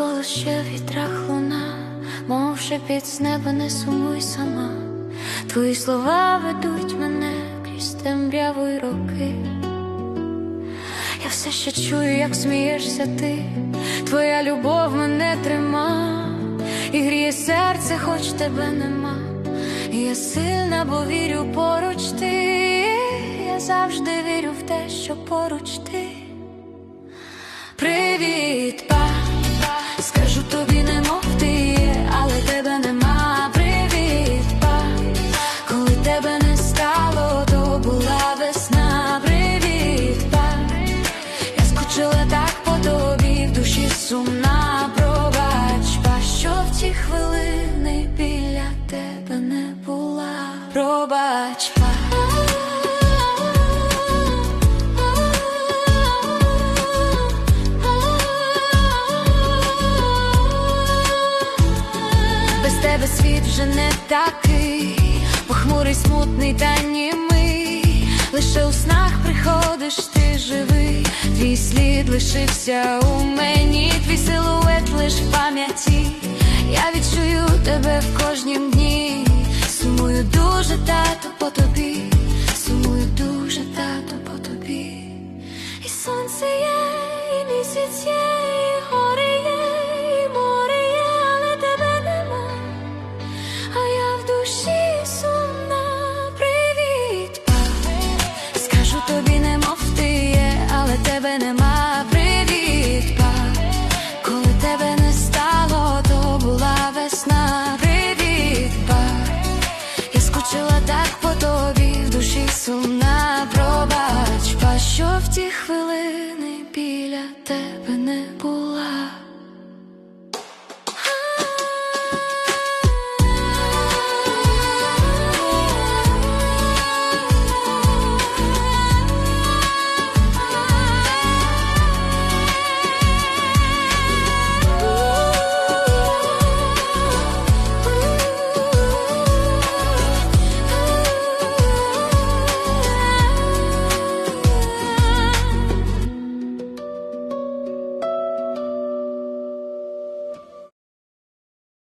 голос ще в вітрах луна, мов шепіт з неба не сумуй сама. Твої слова ведуть мене крізь темряву й роки. Я все ще чую, як смієшся ти, твоя любов мене трима, і гріє серце, хоч тебе нема. Я сильна, бо вірю поруч ти. Я завжди вірю в те, що поруч ти. Сумна. Пробач, па, що в ті хвилини біля тебе не була. Пробач. Без тебе світ вже не такий, похмурий, смутний та німий. Лишився у мені, твій силует лиш в пам'яті. Я відчую тебе в кожнім дні. Сумую дуже тато весна, привіт, Я скучила так по тобі, в душі сумна, пробач, па Що в ті хвилини біля тебе